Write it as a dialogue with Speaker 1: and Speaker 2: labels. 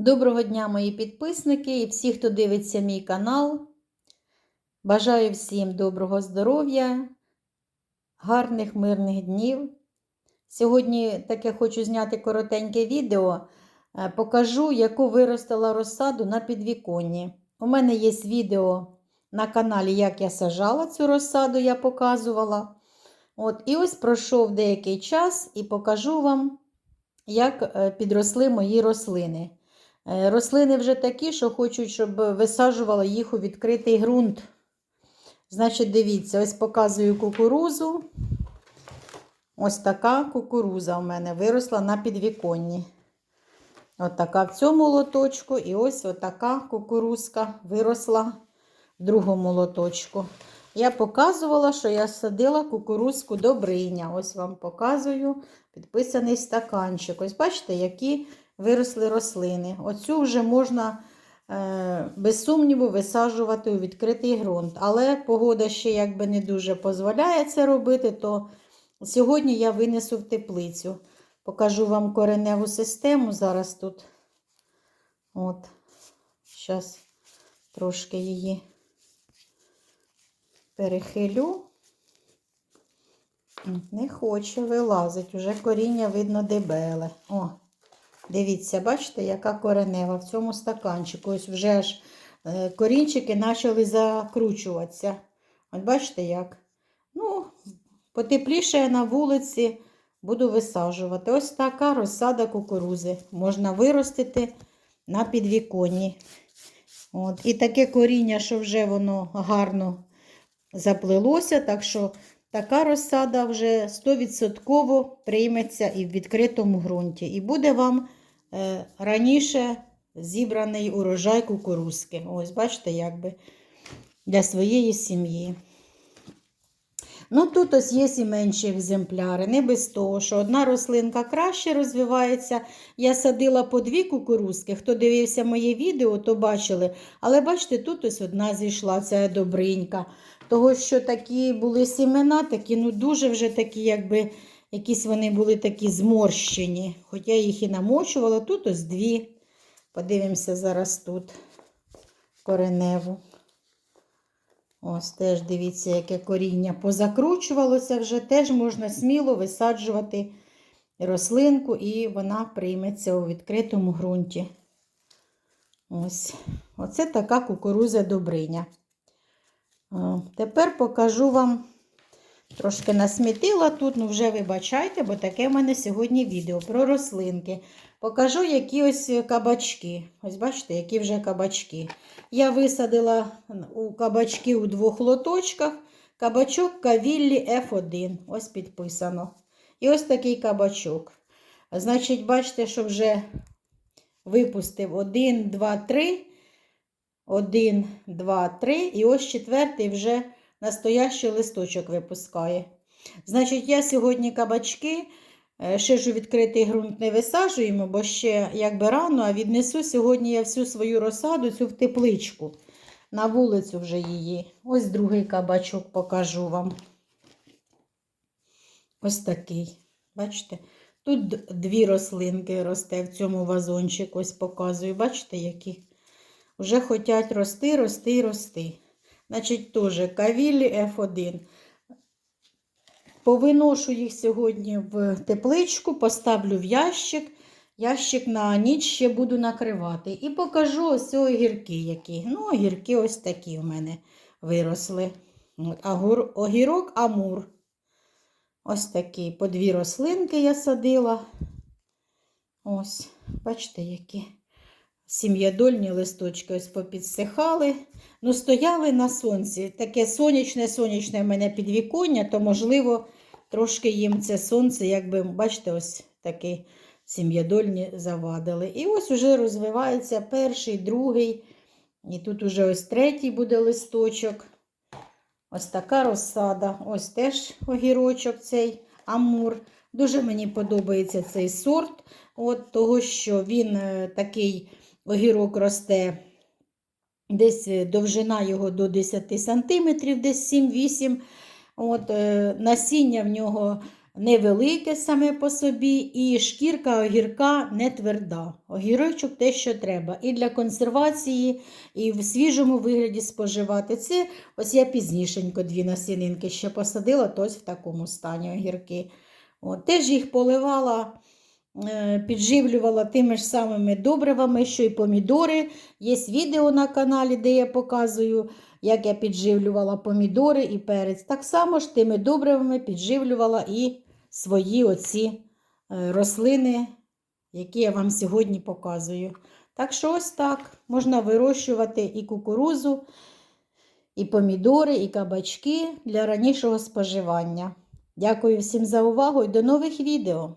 Speaker 1: Доброго дня, мої підписники і всі, хто дивиться мій канал. Бажаю всім доброго здоров'я, гарних мирних днів. Сьогодні таке хочу зняти коротеньке відео. Е, Покажу, яку виростила розсаду на підвіконні. У мене є відео на каналі, як я сажала цю розсаду, я показувала. От, І ось пройшов деякий час і покажу вам, як е, підросли мої рослини. Е, Рослини вже такі, що хочуть, щоб висаджувала їх у відкритий ґрунт. Значить, дивіться, ось показую кукурузу. Ось така кукуруза у мене виросла на підвіконні. Ось така в цьому лоточку. І ось така кукурузка виросла в другому лоточку. Я показувала, що я садила кукурузку добриня. Ось вам показую підписаний стаканчик. Ось бачите, які виросли рослини. Оцю вже можна, е, без сумніву, висаджувати у відкритий ґрунт. Але погода ще якби не дуже дозволяє це робити, то сьогодні я винесу в теплицю. Покажу вам кореневу систему зараз тут. От, зараз трошки її перехилю. Не хоче вилазить, уже коріння видно дебеле. О, Дивіться, бачите, яка коренева в цьому стаканчику. Ось вже ж е, корінчики почали закручуватися. От бачите як? Ну, потепліше на вулиці буду висаджувати. Ось така розсада кукурузи. Можна виростити на підвіконні. От. І таке коріння, що вже воно гарно заплилося, так що така розсада вже 100% прийметься і в відкритому ґрунті. І буде вам раніше зібраний урожай кукурузки. Ось, бачите, якби для своєї сім'ї. Ну, тут ось є і менші екземпляри, не без того, що одна рослинка краще розвивається. Я садила по дві кукурузки. Хто дивився моє відео, то бачили. Але бачите, тут ось одна зійшла, ця добринька. Того, що такі були сімена, такі, ну дуже вже такі, якби якісь вони були такі зморщені. Хоча я їх і намочувала, тут ось дві. Подивимося зараз тут кореневу. Ось теж дивіться, яке коріння позакручувалося вже, теж можна сміло висаджувати рослинку, і вона прийметься у відкритому ґрунті. Ось. Оце така кукуруза добриня. Тепер покажу вам, трошки насмітила тут, ну вже вибачайте, бо таке в мене сьогодні відео про рослинки. Покажу, які ось кабачки. Ось бачите, які вже кабачки. Я висадила у кабачки у двох лоточках. Кабачок Кавіллі F1. Ось підписано. І ось такий кабачок. Значить, бачите, що вже випустив 1, 2, 3. 1, 2, 3. І ось четвертий вже настоящий листочок випускає. Значить, я сьогодні кабачки. Ще ж відкритий ґрунт не висаджуємо, бо ще якби рано, а віднесу сьогодні я всю свою розсаду цю в тепличку. На вулицю вже її. Ось другий кабачок покажу вам. Ось такий. Бачите? Тут дві рослинки росте в цьому вазончику, ось показую. Бачите, які? Вже хочуть рости, рости, рости. Значить, теж кавілі F1. Повиношу їх сьогодні в тепличку, поставлю в ящик. Ящик на ніч ще буду накривати. І покажу ось огірки які. Ну, огірки ось такі в мене виросли. От, огірок амур. Ось такі по дві рослинки я садила. Ось, бачите, які сім'ядольні листочки ось попідсихали. Ну, стояли на сонці. Таке сонячне-сонячне в мене підвіконня, то, можливо, трошки їм це сонце, якби, бачите, ось такі сім'ядольні завадили. І ось уже розвивається перший, другий. І тут уже ось третій буде листочок. Ось така розсада. Ось теж огірочок цей амур. Дуже мені подобається цей сорт, от того, що він е, такий огірок росте. Десь довжина його до 10 см, десь 7-8 От, е, Насіння в нього невелике саме по собі, і шкірка огірка не тверда. Огірочок те, що треба. І для консервації, і в свіжому вигляді споживати. Це ось я пізнішенько дві насінинки ще посадила, то ось в такому стані огірки. От, теж їх поливала, е, підживлювала тими ж самими добривами, що й помідори. Є відео на каналі, де я показую, як я підживлювала помідори і перець. Так само ж тими добривами підживлювала і свої оці е, рослини, які я вам сьогодні показую. Так що ось так можна вирощувати і кукурузу, і помідори, і кабачки для ранішого споживання. Дякую всім за увагу і до нових відео!